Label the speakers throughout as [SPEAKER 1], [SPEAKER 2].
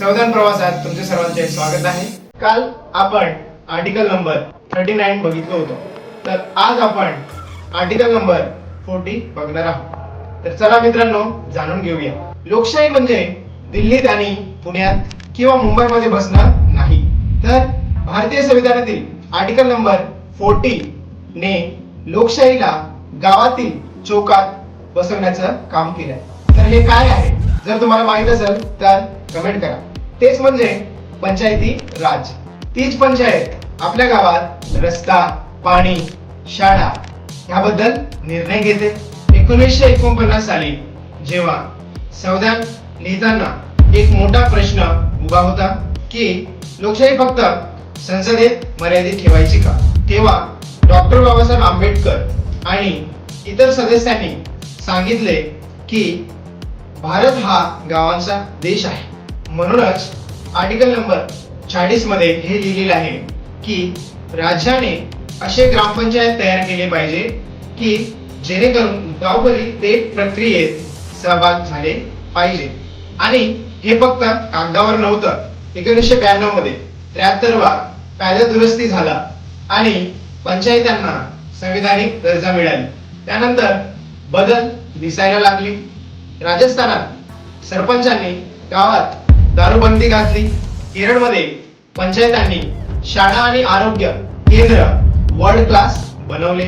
[SPEAKER 1] संविधान प्रवासात तुमचे सर्वांचे स्वागत आहे. काल आपण आर्टिकल नंबर थर्टी नाईन बघितलं होतं. तर आज आपण आर्टिकल नंबर फोर्टी बघणार आहोत. तर चला मित्रांनो जाणून घेऊया. लोकशाही म्हणजे दिल्लीत आणि पुण्यात किंवा मुंबईमध्ये बसणं नाही. तर भारतीय संविधानातील आर्टिकल नंबर फोर्टी ने लोकशाहीला गावातील चौकात बसवण्याचं काम केलं तर हे काय आहे? जर तुम्हाला माहीत असेल तर कमेंट करा. तेच म्हणजे पंचायती राज. तीच पंचायत आपल्या गावात रस्ता पाणी शाळा याबद्दल निर्णय घेते. एकोणीसशे एकोणपन्नास साली जेव्हा संविधान लिहिताना एक मोठा प्रश्न उभा होता की लोकशाही फक्त संसदेत मर्यादित ठेवायची का? तेव्हा डॉक्टर बाबासाहेब आंबेडकर आणि इतर सदस्यांनी सांगितले की भारत हा गावांचा देश आहे. म्हणूनच आर्टिकल नंबर चाळीसमध्ये हे लिहिलेलं आहे की राज्याने असे ग्रामपंचायत तयार केले पाहिजे की जेणेकरून गावकरी ते प्रक्रियेत सहभाग झाले पाहिजे. आणि हे फक्त कागदावर नव्हतं. एकोणीसशे ब्याण्णवमध्ये त्र्याहत्तरवा कायदा दुरुस्ती झाला आणि पंचायतांना संविधानिक दर्जा मिळाली. त्यानंतर बदल दिसायला लागली. राजस्थानात सरपंचांनी गावात दारूबंदी घातली. केरळमध्ये पंचायतांनी शाळा आणि आरोग्य केंद्र वर्ल्ड क्लास बनवले.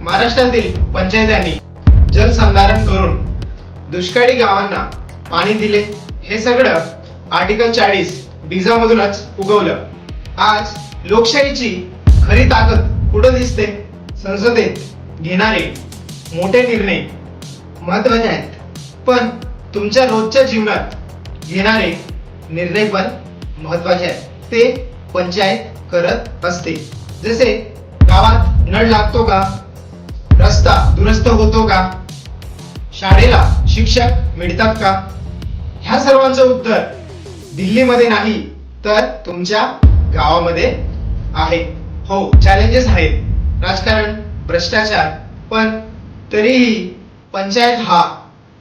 [SPEAKER 1] महाराष्ट्रातील पंचायतांनी जलसंधारण करून दुष्काळी गावांना पाणी दिले. हे सगळं आर्टिकल चाळीस बीजामधूनच उगवलं. आज लोकशाहीची खरी ताकद कुठं दिसते? संसदेत घेणारे मोठे निर्णय महत्त्वाचे आहेत. पण तुमच्या रोजच्या जीवनात घेणारे निर्णय पण महत्त्वाचे आहेत. ते पंचायत करत असते. जसे गावात नळ लागतो का? रस्ता दुरुस्त होतो का? शाळेला शिक्षक मिळतात का? ह्या सर्वांचं उत्तर दिल्लीमध्ये नाही तर तुमच्या गावामध्ये आहे. हो चॅलेंजेस आहेत. राजकारण भ्रष्टाचार पण तरीही पंचायत हा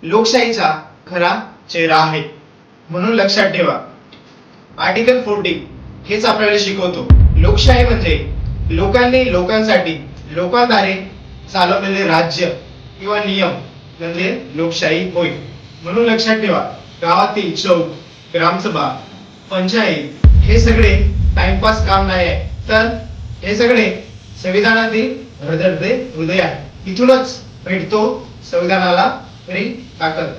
[SPEAKER 1] लोकशाहीचा खरा चेहरा आहे. म्हणून लक्षात ठेवा. आर्टिकल फोर्टी हेच आपल्याला शिकवतो. लोकशाही म्हणजे लोकांनी लोकांसाठी लोकांद्वारे चालवलेले राज्य किंवा नियम म्हणजे लोकशाही होय. म्हणून लक्षात ठेवा. गावातील चौक ग्रामसभा पंचायत हे सगळे टाइमपास काम नाही आहे. तर हे सगळे संविधानातील हृदय हृदय आहे. इथूनच भेटतो संविधानाला खरी ताकद